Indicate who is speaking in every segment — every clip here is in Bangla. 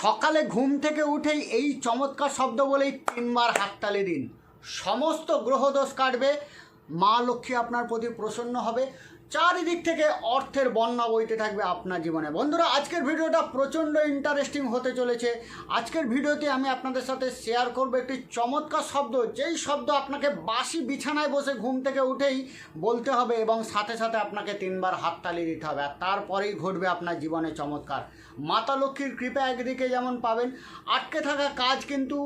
Speaker 1: সকালে ঘুম থেকে উঠেই এই চমৎকার শব্দ বলেই তিনবার হাততালি দিন। সমস্ত গ্রহদোষ কাটবে। মা লক্ষ্মী আপনার প্রতি প্রসন্ন হবে। চারিদিক থেকে অর্থের বন্যা বইতে থাকবে আপনার জীবনে। বন্ধুরা, আজকের ভিডিওটা প্রচণ্ড ইন্টারেস্টিং হতে চলেছে। আজকের ভিডিওতে আমি আপনাদের সাথে শেয়ার করব একটি চমৎকার শব্দ, যেই শব্দ আপনাকে বাসি বিছানায় বসে ঘুম থেকে উঠেই বলতে হবে এবং সাথে সাথে আপনাকে তিনবার হাততালি দিতে হবে আর তারপরেই ঘটবে আপনার জীবনে চমৎকার। মাতা লক্ষ্মীর কৃপা একদিকে যেমন পাবেন, আটকে থাকা কাজ কিন্তু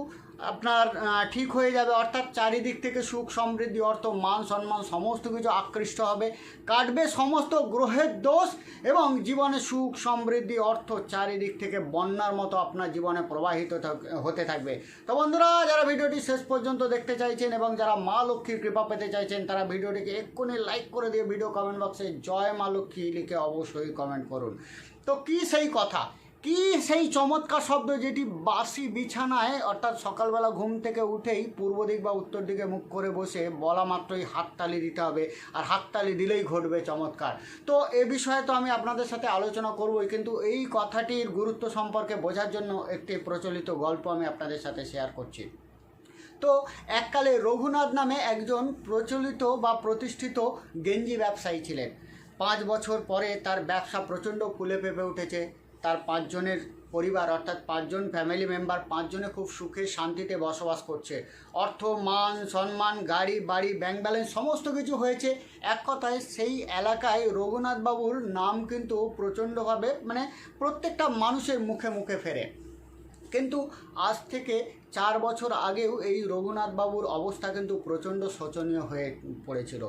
Speaker 1: আপনার ঠিক হয়ে যাবে। অর্থাৎ চারিদিক থেকে সুখ, সমৃদ্ধি, অর্থ, মান, সম্মান, সমস্ত কিছু আকৃষ্ট হবে। কাটবে সমস্ত গ্রহের দোষ এবং জীবনে সুখ, সমৃদ্ধি, অর্থ চারিদিক থেকে বন্যার মতো আপনার জীবনে প্রবাহিত হতে থাকবে। তো বন্ধুরা, যারা ভিডিওটি শেষ পর্যন্ত দেখতে চাইছেন এবং যারা মা লক্ষ্মীর কৃপা পেতে চাইছেন, তারা ভিডিওটিকে এক্ষুনি লাইক করে দিয়ে ভিডিও কমেন্ট বক্সে জয় মা লক্ষ্মী লিখে অবশ্যই কমেন্ট করুন। তো কি সেই কথা? কি সেই চমৎকার শব্দ যেটি বাসি বিছানায়, অর্থাৎ সকালবেলা ঘুম থেকে উঠেই পূর্ব দিক বা উত্তর দিকে মুখ করে বসে বলা মাত্রই হাততালি দিতে হবে, আর হাততালি দিলেই ঘটবে চমৎকার। তো এ বিষয়ে তো আমি আপনাদের সাথে আলোচনা করবই, কিন্তু এই কথাটির গুরুত্ব সম্পর্কে বোঝার জন্য একটি প্রচলিত গল্প আমি আপনাদের সাথে শেয়ার করছি। তো এককালে রঘুনাথ নামে একজন প্রচলিত বা প্রতিষ্ঠিত গেঞ্জি ব্যবসায়ী ছিলেন। পাঁচ বছর পরে তার ব্যবসা প্রচণ্ড ফুলে পেঁপে উঠেছে। তার পাঁচজনের পরিবার, অর্থাৎ পাঁচজন ফ্যামিলি মেম্বার পাঁচজনে খুব সুখে শান্তিতে বসবাস করছে। অর্থ, মান, সম্মান, গাড়ি, বাড়ি ব্যাংক ব্যালেন্স সমস্ত কিছু হয়েছে। এক কথায় সেই এলাকায় রঘুনাথবাবুর নাম কিন্তু প্রচণ্ডভাবে মানে প্রত্যেকটা মানুষের মুখে মুখে ফেরে। কিন্তু আজ থেকে চার বছর আগেও এই রঘুনাথ বাবুর অবস্থা কিন্তু প্রচণ্ড শোচনীয় হয়ে পড়েছিল।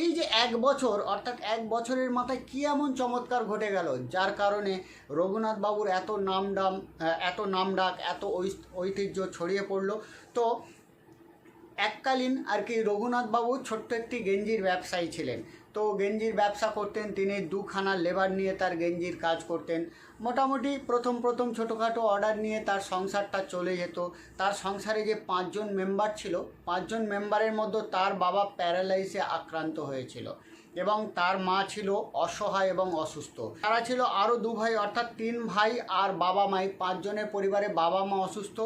Speaker 1: এই যে এক বছর, অর্থাৎ এক বছরের মাথায় কী এমন চমৎকার ঘটে গেল, যার কারণে রঘুনাথ বাবুর এত নামডাম এত নামডাক, এত ঐতিহ্য ছড়িয়ে পড়ল। তো এককালীন আর কি রঘুনাথ বাবু ছোট্ট একটি গেঞ্জির ব্যবসায়ী ছিলেন। তো গেঞ্জির ব্যবসা করতেন, তিনি দুখানা লেবার নিয়ে তার গেঞ্জির কাজ করতেন। মোটামুটি প্রথম প্রথম ছোটোখাটো অর্ডার নিয়ে তার সংসারটা চলে যেত। তার সংসারে যে পাঁচজন মেম্বার ছিল, পাঁচজন মেম্বারের মধ্যে তার বাবা প্যারালাইসে আক্রান্ত হয়েছিল। এবং তার মা ছিল অসহায় এবং অসুস্থ। তারা ছিল আরও দু ভাই, অর্থাৎ তিন ভাই আর বাবা মাই। পাঁচজনের পরিবারে বাবা মা অসুস্থ,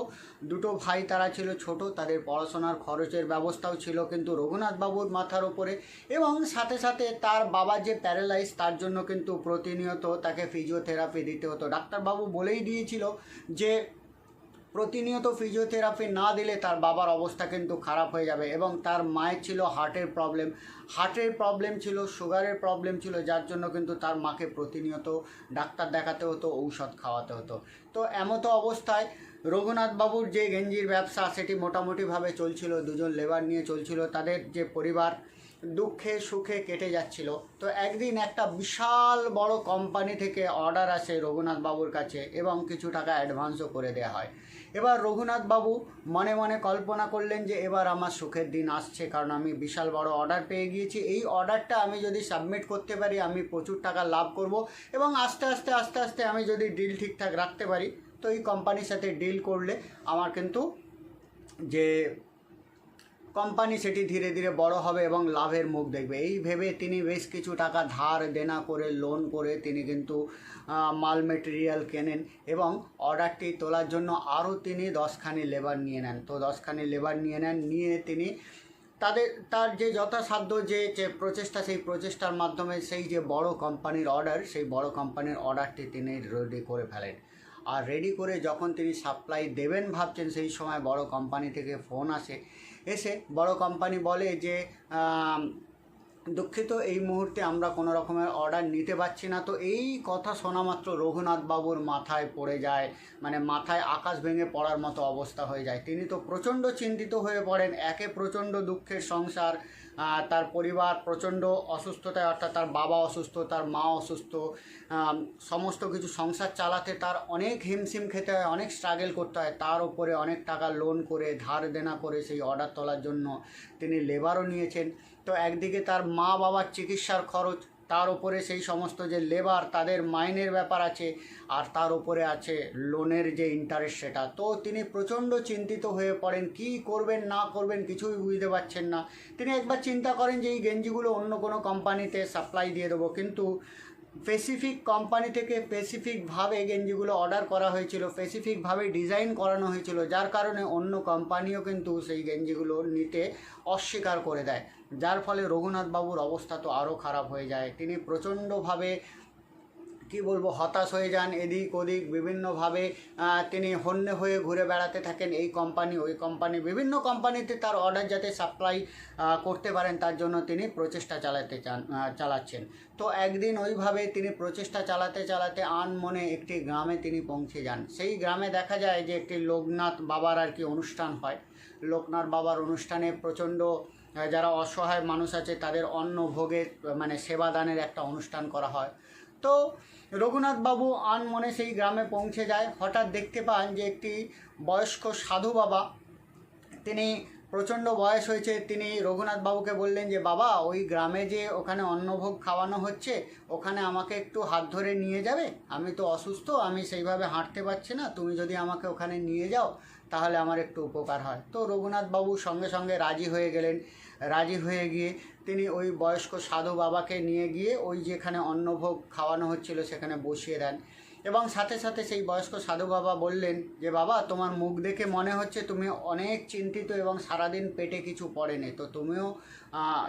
Speaker 1: দুটো ভাই তারা ছিল ছোট, তাদের পড়াশোনার খরচের ব্যবস্থাও ছিল কিন্তু রঘুনাথবাবুর মাথার ওপরে এবং সাথে সাথে তার বাবা যে প্যারালাইজ তার জন্য কিন্তু প্রতিনিয়ত তাকে ফিজিওথেরাপি দিতে হতো। ডাক্তারবাবু বলেই দিয়েছিল যে প্রতিনিয়ত ফিজিওথেরাপি না দিলে তার বাবার অবস্থা কিন্তু খারাপ হয়ে যাবে এবং তার মায়ের ছিল হার্টের প্রবলেম হার্টের প্রবলেম ছিল সুগারের প্রবলেম ছিল, যার জন্য কিন্তু তার মাকে প্রতিনিয়ত ডাক্তার দেখাতে হতো, ঔষধ খাওয়াতে হতো। তো এমতো অবস্থায় রঘুনাথ বাবুর যে গেঞ্জির ব্যবসা, সেটি মোটামুটিভাবে চলছিল, দুজন লেবার নিয়ে চলছিল, তাদের যে পরিবার, দুঃখে সুখে কেটে যাচ্ছিল। তো একদিন একটা বিশাল বড় কোম্পানি থেকে অর্ডার আসে রঘুনাথ বাবুর কাছে এবং কিছু টাকা অ্যাডভান্সও করে দেওয়া হয়। এবার রঘুনাথ বাবু মনে মনে কল্পনা করলেন যে এবার আমার সুখের দিন আসছে, কারণ আমি বিশাল বড় অর্ডার পেয়ে গিয়েছি। এই অর্ডারটা আমি যদি সাবমিট করতে পারি, আমি প্রচুর টাকা লাভ করব এবং আস্তে আস্তে আস্তে আস্তে আমি যদি ডিল ঠিকঠাক রাখতে পারি, তো এই কোম্পানির সাথে ডিল করলে আমার কিন্তু যে কোম্পানি সেটি ধীরে ধীরে বড় হবে এবং লাভের মুখ দেখবে। এই ভেবে তিনি বেশ কিছু টাকা ধার দেনা করে লোন করে তিনি কিন্তু মাল মেটেরিয়াল কেনেন এবং অর্ডারটি তোলার জন্য আরও তিনি দশখানি লেবার নিয়ে নেন। তো দশখানি লেবার নিয়ে নেন, নিয়ে তিনি তাদের, তার যে যথাসাধ্য যে প্রচেষ্টা, সেই প্রচেষ্টার মাধ্যমে সেই যে বড় কোম্পানির অর্ডার সেই বড় কোম্পানির অর্ডারটি তিনি রেডি করে ফেলেন। আর রেডি করে যখন তিনি সাপ্লাই দেবেন ভাবছেন, সেই সময় বড় কোম্পানি থেকে ফোন আসে। এসে বড় কোম্পানি বলে যে দুঃখিত, এই মুহূর্তে আমরা কোনো রকমের অর্ডার নিতে পারছি না। তো এই কথা শোনা মাত্র রঘুনাথ বাবুর মাথায় পড়ে যায় মানে মাথায় আকাশ ভেঙে পড়ার মতো অবস্থা হয়ে যায়। তিনি তো প্রচণ্ড চিন্তিত হয়ে পড়েন, একে প্রচণ্ড দুঃখের সংসার তার পরিবার প্রচণ্ড অসুস্থতায়, অর্থাৎ তার বাবা অসুস্থ, তার মা অসুস্থ সমস্ত কিছু সংসার চালাতে তার অনেক হিমশিম খেতে হয়, অনেক স্ট্রাগল করতে হয়। তার উপরে অনেক টাকা লোন করে, ধার দেনা করে সেই অর্ডার তোলার জন্য তিনি লেবারও নিয়েছেন। তো একদিকে তার মা বাবার চিকিৎসার খরচ, তার উপরে সেই সমস্ত যে লেবার তাদের মাইনের ব্যাপার আছে, আর তার উপরে আছে লোনের যে ইন্টারেস্ট সেটা। তো তিনি প্রচণ্ড চিন্তিত হয়ে পড়েন, কি করবেন, না করবেন কিছুই বুঝতে পারছেন না। তিনি একবার চিন্তা করেন যে এই গেঞ্জিগুলো অন্য কোনো কোম্পানিতে সাপ্লাই দিয়ে দেবো। কিন্তু স্পেসিফিক কোম্পানি থেকে স্পেসিফিকভাবে গেঞ্জিগুলো অর্ডার করা হয়েছিল স্পেসিফিকভাবে ডিজাইন করানো হয়েছিল, যার কারণে অন্য কোম্পানিও কিন্তু সেই গেঞ্জিগুলো নিতে অস্বীকার করে দেয়। যার ফলে রঘুনাথ বাবুর অবস্থা তো আরও খারাপ হয়ে যায়। তিনি প্রচণ্ডভাবে কি বলব, হতাশ হয়ে যান, এদিক ওদিক বিভিন্নভাবে তিনি হন্যে হয়ে ঘুরে বেড়াতে থাকেন এই কোম্পানি ওই কোম্পানি বিভিন্ন কোম্পানিতে তার অর্ডার যাতে সাপ্লাই করতে পারেন তার জন্য তিনি প্রচেষ্টা চালাতে চান চালাচ্ছেন। তো একদিন ওইভাবে তিনি প্রচেষ্টা চালাতে চালাতে আন মনে একটি গ্রামে তিনি পৌঁছে যান। সেই গ্রামে দেখা যায় যে একটি লোকনাথ বাবার আর কি অনুষ্ঠান হয়। লোকনাথ বাবার অনুষ্ঠানে প্রচণ্ড যারা অসহায় মানুষ আছে তাদের অন্ন ভোগের মানে সেবাদানের একটা অনুষ্ঠান করা হয়। তো রঘুনাথ বাবু আন মনে সেই গ্রামে পৌঁছে যায়। হঠাৎ দেখতে পান যে একটি বয়স্ক সাধু বাবা, তিনি প্রচণ্ড বয়স হয়েছে। তিনি রঘুনাথ বাবুকে বললেন যে, বাবা, ওই গ্রামে যে ওখানে অন্নভোগ খাওয়ানো হচ্ছে, ওখানে আমাকে একটু হাত ধরে নিয়ে যাবে? আমি তো অসুস্থ, আমি সেইভাবে হাঁটতে পারছি না। তুমি যদি আমাকে ওখানে নিয়ে যাও, তাহলে আমার একটু উপকার হয়। তো রঘুনাথ বাবু সঙ্গে সঙ্গে রাজি হয়ে গেলেন। রাজি হয়ে গিয়ে তিনি ওই বয়স্ক সাধু বাবাকে নিয়ে গিয়ে ওই যেখানে অন্নভোগ খাওয়ানো হচ্ছিল সেখানে বসিয়ে দেন। এবং সাথে সাথে সেই বয়স্ক সাধু বাবা বললেন যে, বাবা, তোমার মুখ দেখে মনে হচ্ছে তুমি অনেক চিন্তিত এবং সারাদিন পেটে কিছু পড়েনি। তো তুমিও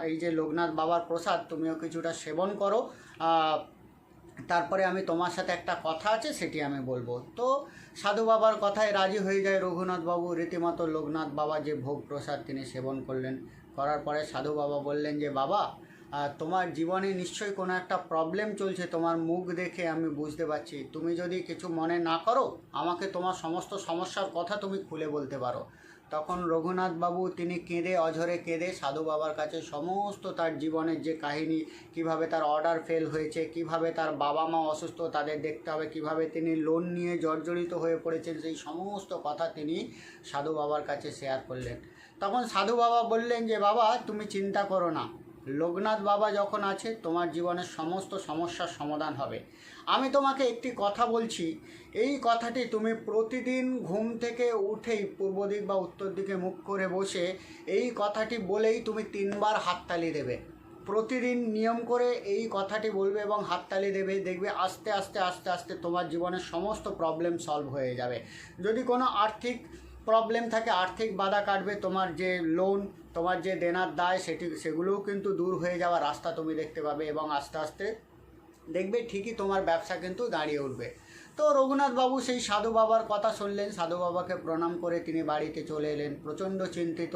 Speaker 1: এই যে লোকনাথ বাবার প্রসাদ, তুমিও কিছুটা সেবন করো। তারপরে আমি তোমার সাথে একটা কথা আছে, সেটি আমি বলব। তো সাধু বাবার কথায় রাজি হয়ে যায় রঘুনাথ বাবু রীতিমতো লোকনাথ বাবা যে ভোগ প্রসাদ তিনি সেবন করলেন। করার পরে সাধু বাবা বললেন যে, বাবা তোমার জীবনে নিশ্চয়ই কোনো একটা প্রবলেম চলছে। তোমার মুখ দেখে আমি বুঝতে পারছি। তুমি যদি কিছু মনে না করো, আমাকে তোমার সমস্ত সমস্যার কথা তুমি খুলে বলতে পারো। তখন রঘুনাথ বাবু তিনি কেঁদে, অঝরে কেঁদে সাধু বাবার কাছে সমস্ত তার জীবনের যে কাহিনী, কীভাবে তার অর্ডার ফেল হয়েছে, কীভাবে তার বাবা মা অসুস্থ, তাদের দেখতে হবে, কীভাবে তিনি লোন নিয়ে জর্জরিত হয়ে পড়েছেন, সেই সমস্ত কথা তিনি সাধু বাবার কাছে শেয়ার করলেন। তখন সাধু বাবা বললেন যে, বাবা, তুমি চিন্তা করো না। লোকনাথ বাবা যখন আছে, তোমার জীবনের সমস্ত সমস্যার সমাধান হবে। আমি তোমাকে একটি কথা বলছি। এই কথাটি তুমি প্রতিদিন ঘুম থেকে উঠেই পূর্ব দিক বা উত্তর দিকে মুখ করে বসে এই কথাটি বলেই তুমি তিনবার হাততালি দেবে। প্রতিদিন নিয়ম করে এই কথাটি বলবে এবং হাততালি দেবে। দেখবে আস্তে আস্তে আস্তে আস্তে তোমার জীবনের সমস্ত প্রবলেম সলভ হয়ে যাবে। যদি কোনো আর্থিক প্রবলেম থাকে, আর্থিক বাধা কাটবে, তোমার যে লোন তোমার যে দেনার দায়, সেটি, সেগুলোও কিন্তু দূর হয়ে যাওয়ার রাস্তা তুমি দেখতে পাবে এবং আস্তে আস্তে দেখবে ঠিকই তোমার ব্যবসা কিন্তু দাঁড়িয়ে উঠবে। তো রঘুনাথ বাবু সেই সাধু বাবার কথা শুনলেন। সাধু বাবাকে প্রণাম করে তিনি বাড়িতে চলে এলেন। প্রচণ্ড চিন্তিত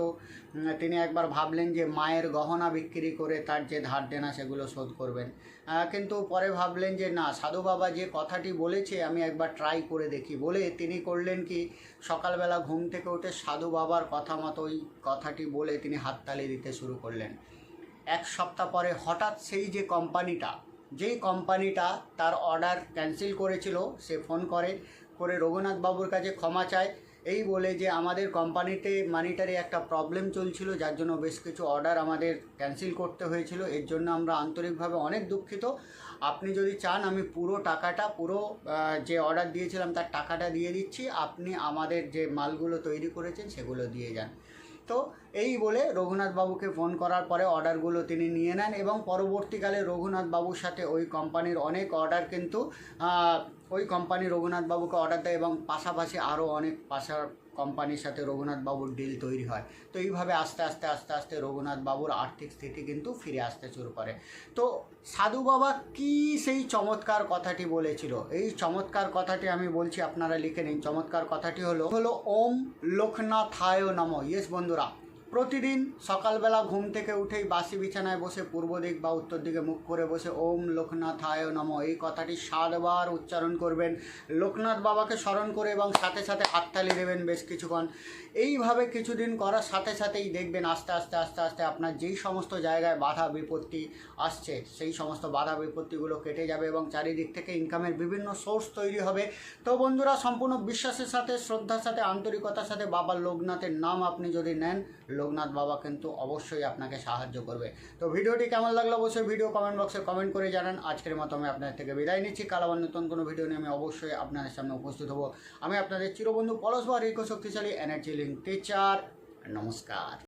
Speaker 1: তিনি একবার ভাবলেন যে মায়ের গহনা বিক্রি করে তার যে ধার দেনা সেগুলো শোধ করবেন। কিন্তু পরে ভাবলেন যে না, সাধু বাবা যে কথাটি বলেছে আমি একবার ট্রাই করে দেখি। বলে তিনি করলেন কি, সকালবেলা ঘুম থেকে উঠে সাধু বাবার কথা মতো ওই কথাটি বলে তিনি হাততালি দিতে শুরু করলেন। এক সপ্তাহ পরে হঠাৎ সেই যে কোম্পানিটা যেই কোম্পানিটা তার অর্ডার ক্যান্সেল করেছিল, সে ফোন করে করে রঘুনাথ বাবুর কাছে ক্ষমা চায়। এই বলে যে, আমাদের কোম্পানিতে মানিটারি একটা প্রবলেম চলছিল, যার জন্য বেশ কিছু অর্ডার আমাদের ক্যান্সেল করতে হয়েছিল। এর জন্য আমরা আন্তরিকভাবে অনেক দুঃখিত। আপনি যদি চান, আমি পুরো টাকাটা, পুরো যে অর্ডার দিয়েছিলাম, তার টাকাটা দিয়ে দিচ্ছি। আপনি আমাদের যে মালগুলো তৈরি করেছেন, সেগুলো দিয়ে যান। তো এই বলে রঘুনাথ বাবুকে ফোন করার পরে অর্ডারগুলো তিনি নিয়ে নেন এবং পরবর্তীকালে রঘুনাথ বাবুর সাথে ওই কোম্পানির অনেক অর্ডার কিন্তু ওই কোম্পানি রঘুনাথ বাবুকে অর্ডার দেয় এবং পাশাপাশি আরও অনেক পাশার কোম্পানির সাথে রঘুনাথ বাবুর ডিল তৈরি হয়। তো এইভাবে আস্তে আস্তে আস্তে আস্তে রঘুনাথ বাবুর আর্থিক স্থিতি কিন্তু ফিরে আসতে শুরু করে। তো সাধু বাবা কি সেই চমৎকার কথাটি বলেছিল? এই চমৎকার কথাটি আমি বলছি, আপনারা লিখে নিন। চমৎকার কথাটি হলো হলো, ওম লোকনাথায় নম। ইয়েস বন্ধুরা। প্রতিদিন সকালবেলা ঘুম থেকে উঠেই বাসি বিছানায় বসে পূর্ব দিক বা উত্তর দিকে মুখ করে বসে ওম লোকনাথায় নম। এই কথাটি সাতবার উচ্চারণ করবেন। লোকনাথ বাবাকে স্মরণ করে এবং সাথে সাথে হাততালি দেবেন বেশ কিছুক্ষণ। এইভাবে কিছুদিন করার সাথে সাথেই দেখবেন আস্তে আস্তে আস্তে আস্তে আপনার যেই সমস্ত জায়গায় বাধা বিপত্তি আসছে, সেই সমস্ত বাধা বিপত্তিগুলো কেটে যাবে এবং চারিদিক থেকে ইনকামের বিভিন্ন সোর্স তৈরি হবে। তো বন্ধুরা, সম্পূর্ণ বিশ্বাসের সাথে, শ্রদ্ধার সাথে, আন্তরিকতার সাথে বাবা লোকনাথের নাম আপনি যদি নেন লোকনাথ বাবা কিন্তু অবশ্যই আপনাকে সাহায্য করবে। তো ভিডিওটি কেমন লাগল অবশ্যই ভিডিও কমেন্ট বক্সে কমেন্ট করে জানান। আজকের মতো আমি আপনাদের থেকে বিদায় নিচ্ছি। কাল নতুন কোনো ভিডিও নিয়ে আমি অবশ্যই আপনাদের সামনে উপস্থিত হব। আমি আপনাদের চিরবন্ধু পলস বা রিকো শক্তিশালী এনার্জি লিঙ্ক টিচার নমস্কার।